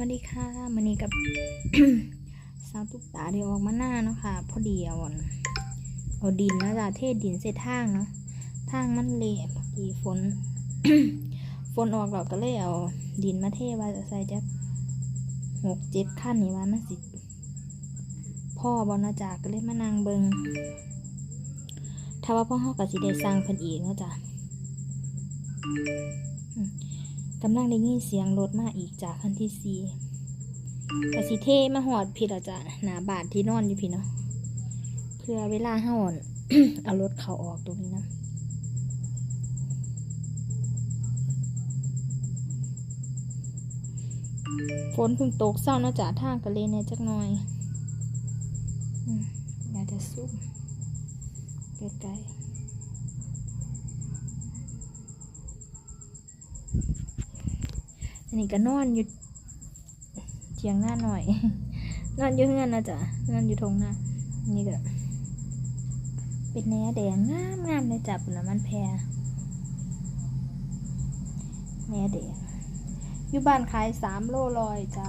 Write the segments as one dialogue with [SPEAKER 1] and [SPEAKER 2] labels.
[SPEAKER 1] วัสดีค่ะมันนี้กับสาวตุ๊กตาเดี๋ยวออกมาหน้าเนาะค่ะ พอดีเอาอันเอาดินนะจ๊ะเทดินเสร็จทางเนาะทางมันเละพอดีฝน ฝนออกเราก็เลยเอาดินมาเทไว้ใส่จะหกเจ็ดขั้นนี่ว่ามันสิพ่อบอลนาะจากก็เลยมานั่งเบิงถ้าว่าพ่อเฮากับสิได้สร้างเพิ่นอีกเนาะจ๊ะ กำลังได้ยินเสียงรถมาอีกจากคันที่สี่กสิเทมาหอดพี่ละจ้ะหนาบาทที่นอนอยู่พี่เนาะเพื่อเวลาห้าอ่อนเอารถเขาออกตรงนี้นะฝนเพิ่งตกเศร้านะจ้ะทางกะเลนเนี่ยจักหน่อยอืมอยากจะซุ่มไกลๆ อันนี้ก็นอนอยู่เทียงหน้าหน่อย นอนอยู่เฮือนนะจ๊ะนอนอยู่ทงหน้าอันนี่ก็เป็นแหนแดงงามงามเลยจับนะมันแพรแหนแดงอยู่บ้านขายสามโลลอยจ้า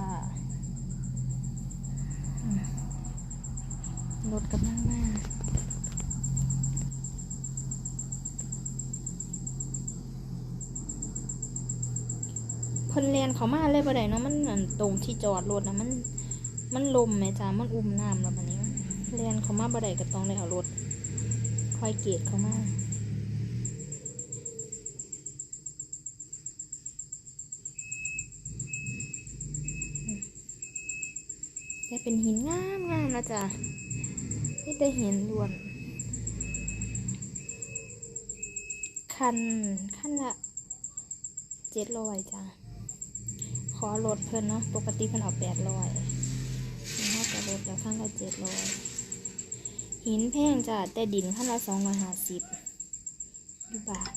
[SPEAKER 1] รถกำลังมาเพิ่นเรียนเขามาเลยบ่ได้เนาะมันเหมือนตรงที่จอดรถนะมัน มันลมแม่จ้ามันอุ้มน้ำแล้วบัดนี้เรียนเขามาบ่ได้ก็ต้องเลยเอารถคอยเกตเขามาแต่เป็นหินงามงามนะจ๊ะนี่แต่หินล้วน คัน คันละเจ็ดร้อยจ้ะ ขอลดเพิ่นเนาะ ปกติเพิ่นเอาแปดร้อยนี่เขาจะลดแล้วขั้นละเจ็ดร้อยหินแพงจ้ะแต่ดินขั้นละสองร้อยห้าสิบยูบาท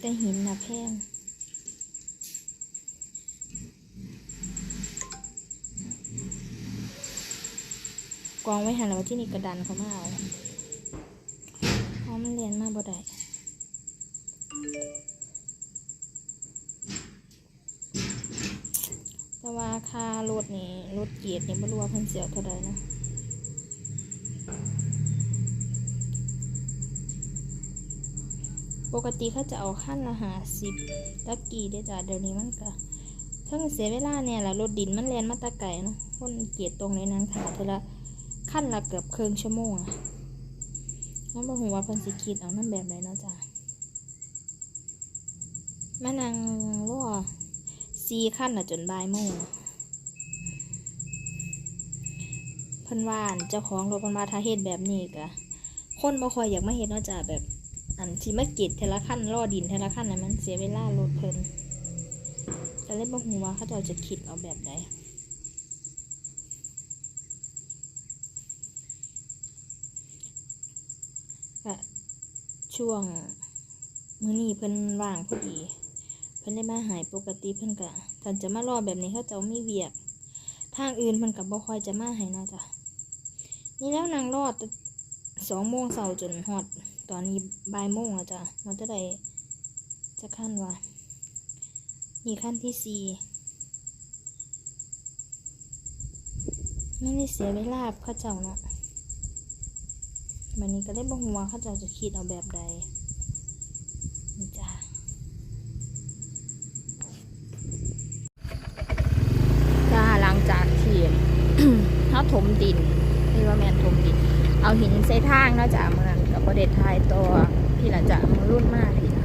[SPEAKER 1] แต่หินนะแพงกองไว้หันแล้วที่นี่กระดันเขามาเอาเพราะมันเรียนมาบ่ได้ แต่ว่าค่ารถนี่รถเกียรตินี่ไม่รู้ว่าเพิ่นเสียเท่าใดนะปกติเขาจะเอาขั้นละหาสิบตะกี้ได้จ้ะเดี๋ยวนี้มันก็เพิ่งเสียเวลาเนี่ยแหละรถดินมันแล่นมาตะไก่เนาะคนเกียรติตรงในนั้นค่ะเทอละขั้นละเกือบครึ่งชั่วโมงอะมันบอกว่าเพิ่นสิคิดเอานั่นแบบไหนเนาะจ้ะมานั่งรอ ซีขั้นอะจนบ่ายโมงเพิ่นว่านเจ้าของรถเพิ่นว่าถ้าเฮ็ดแบบนี้ก็คนบ่ค่อยอยากมาเฮ็ดนาะจ้ะแบบอันสิมาเก็บเทละขั้นรอดินเทละขั้นน่ะมันเสียเวลารถเพิ่นก็เลยบ่ฮู้ว่าเขาเจ้าจะคิดเอาแบบใดช่วงมื้อนี้เพิ่นว่างพอดี พิ่นได้มาหายปกติเพิ่นก็ท่านจะมารอแบบนี้เขาเจะมีเวียก ทางอื่นเพิ่นก็บ่ค่อยจะมาห้เนะจ้ะนี่แล้วนางรอดสองโมงเช้าจนฮอด ตอนนี้บ่ายโมงแล้วจ้ะมันจะได้จะขั้นว่านี่ขั้นที่สี่ไม่ได้เสียเวลาเขาเจ้าเนาะบันนี้ก็ได้บ่ฮู้ว่าเขาเจ้าจะคิดเอาแบบใดนี่จ้ะ จ้าหลังจากที่ เขาถมดินนี่ว่าแมนถมดิน เอาหินใส่ทางเนาะจ้ะเมือนกับประเด็ทายตัวพี่ละจ้ะมือรุ่นมากพี่ละ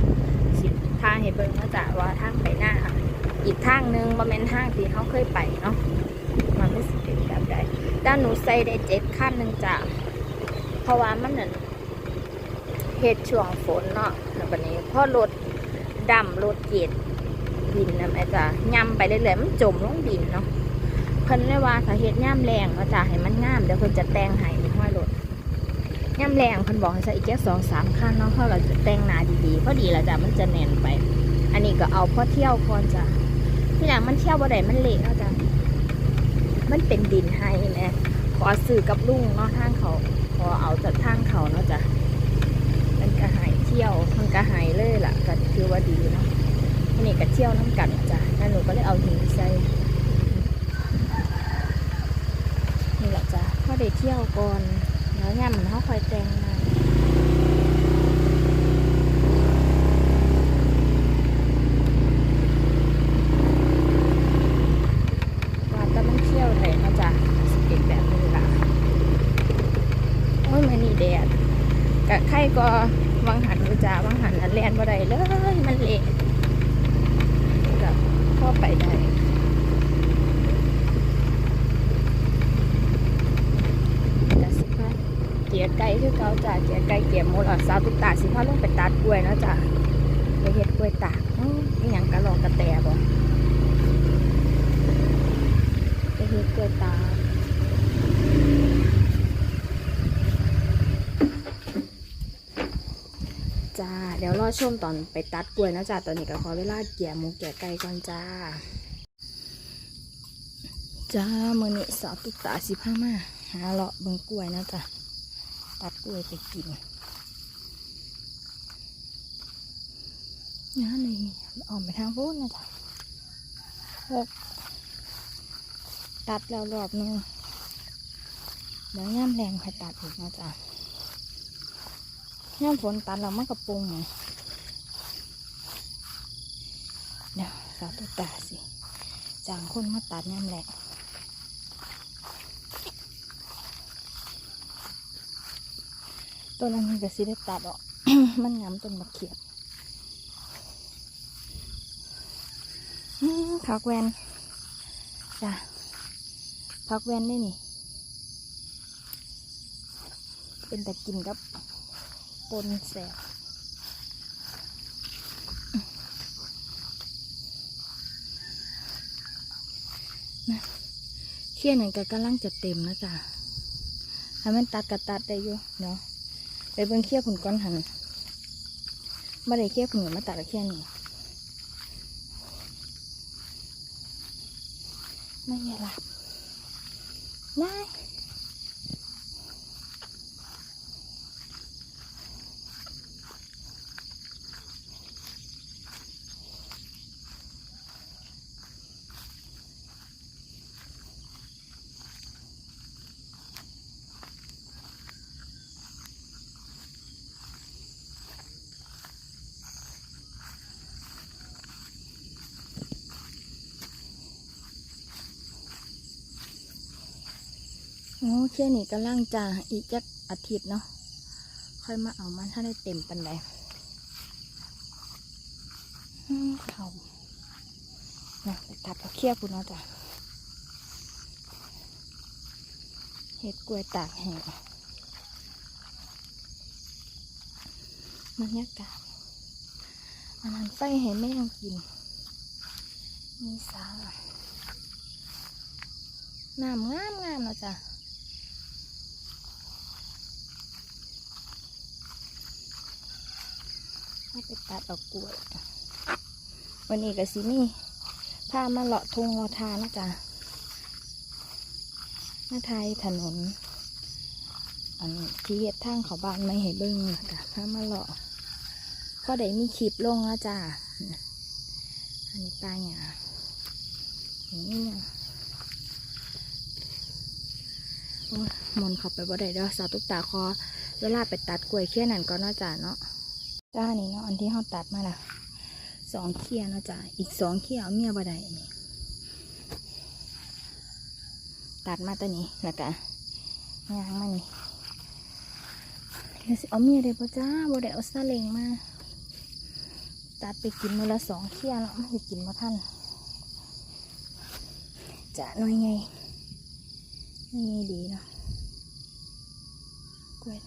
[SPEAKER 1] สิทางเห็นเบิ่งเนาะจ้ะว่าทางไปหน้าอีกทางหนึงบ่แม่นทางที่เขาเคยไปเนาะมันไม่สิเป็นแบบใดด้านหนูใส่ได้เจ็ดขั้นหนึ่งจ้ะเพราะว่ามันนั่นเหตุช่วงฝนเนาะแล้วบัดนี้พอรถดำรถเกียดดินนะแม่จ้ะย่ำไปเรื่อยๆมันจมลงดินเนาะ เพิ่นเลยว่าสาเหตุย่ำแรงก็จะให้มันงามเดี๋ยวเพิ่นจะแต่งให้ห้อยรถย่ำแรงเพิ่นบอกให้ใส่อีกแค่สองสามขั้นเนาะเพราะเราจะแต่งหนาดีๆพอดีแล้วจะมันจะแน่นไป อันนี้ก็เอาพอเที่ยวก่อนจ้ะที่หลังมันเที่ยวบ่ได้มันเละแล้วจ้ะมันเป็นดินให้แม่ขอสื่อกับลุงเนาะทางเขาขอเอาจากทางเขาเนาะจ้ะมันก็หายเที่ยวมันก็หายเลยล่ะก็ถือว่าดีเนาะอันนี้ก็เที่ยวน้ำกันจ้ะแล้วหนูก็เลยเอาเอาหินใส่นี่ แหละจ้ะพอได้เที่ยวก่อนแล้วย่ำมันเขาคอยแต่งมาว่าแต่มันเที่ยวไทยเนาจ้ะสเก็ตแบบนี้ล่ะโอ้ยมันนี่แดดกะไข่ก็วังหันดูจ้าวังหันอันแลนบ่ได้เลย มันเละกับเข้าไปได้แต่สิพา เกียไก่คือเก่าจ้ะเกียไก่เกียร์หมูหลอดสาวตุ๊กตาสิพาลงไปตัดกล้วยนะจ้ะไปเฮ็ดกล้วยตากอื้ออหยังกระลอกกระแตบ่ไปเฮ็ดกล้วยตากจ้าเดี๋ยวรอชมตอนไปตัดกล้วยนะจ้าตอนนี้ก็ขอเวลาเกี่ยหมูแก่ไก่ก่อนจ้าจ้ามือนี้สาวตุ๊กตาสิบห้ามาหาเลาะเบิ่งกล้วยนะจ้ะ ตัดกล้วยไปกินนี่ออกไปทางโน้นนะจ้ะหกตัดแล้วรอบนึงเดี๋ยวย่ำแรงค่อยตัดอีกนะจ๊ะย่ำฝนตัดแล้วมันกระปุงไงเดี๋ยวสาวตุ๊กตาสิจางคนมาตัดย่ำแรง ต้นอันนี้ก็สิได้ตัดออก มันงามต้นมะเขียบอื้อผักแวนจ้ะพักแวนได้นี่ เป็นแต่กินกับปนแสบนะเขี้ยนหนึ่งก็กำลังจะเต็มนะจ๊ะให้มันตัดกระตัดได้อยู่เนาะ ไปเบิ่งเคี้ยวผุนก้อนหันมาได้เคี้ยวผุนมาตัดกับเคี้ยนี่ไม่มีอะไรได้ โอ้เชี่นี่กำลังจะอีกจักอาทิตย์เนาะค่อยมาเอามันถ้าได้เต็มปันใดเขานะไปตัดเอาเคี้ยวคุณเนาะจ้ะเห็ดกล้วยตากแห้งบรรยากาศอันนั้นไฟให้แม่งกิน มีสาหน้ำงามงามเนาะจ้ะ เอาไปตัดดอกกล้วยวันนี้ก็สิมีพามาเลาะทงเลาะทานะจ๊ะมาไทยถนน อันที่เฮ็ดทางเขาบ้านไม่ให้เบิ้งนะจ๊ะพามาเลาะก็ได้มีคลิปลงนะจ๊ะอันนี้ป้าหยาอย่างนี้เนี่ยมนเขาไปบ่ได้เด้อสาวตุ๊กตาคอ เวลาไปตัดกล้วยเคี้ยนั่นก็น่าจะเนาะ จ้านี่เนาะอันที่เขาตัดมาละสองเขี้ยนะจ้ะอีกสองเขี้ยเอาเมียบ่ได้นี่ตัดมาตัวนี้แล้วก็ยางมานี่เดี๋ยวสิเอาเมียได้ปะจ้าบ่ได้เอาซาเลงมาตัดไปกินมือละสองเขี้ยเนาะไม่ได้กินมาท่านจะหน่อยไงนี่ดีเนาะกล้วย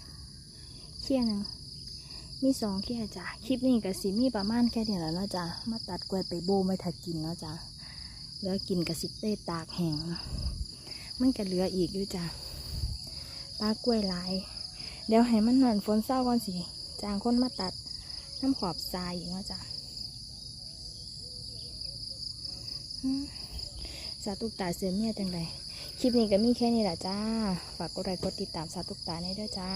[SPEAKER 1] เขี้ยนึง มีสองเขี้ยจ้ะคลิปนี้กับสีมีประมาณแค่เดียวแล้วเนาะจ้ะมาตัดกล้วยไปโบไม่ถัดกินเนาะจ้ะเหลือกินกับสิเต้ตากแห้งมันก็เหลืออีกอยู่จ้ะปลากล้วยหลายเดี๋ยวให้มันหน่อนฝนเศร้าก่อนสิจางคนมาตัดน้ำขอบทรายอีกเนาะจ้ะสาตุกตาเสือเมียจังใดคลิปนี้ก็มีแค่นี้แหละจ้า ฝากกดไลค์กดติดตามสาตุกตาในด้วยจ้า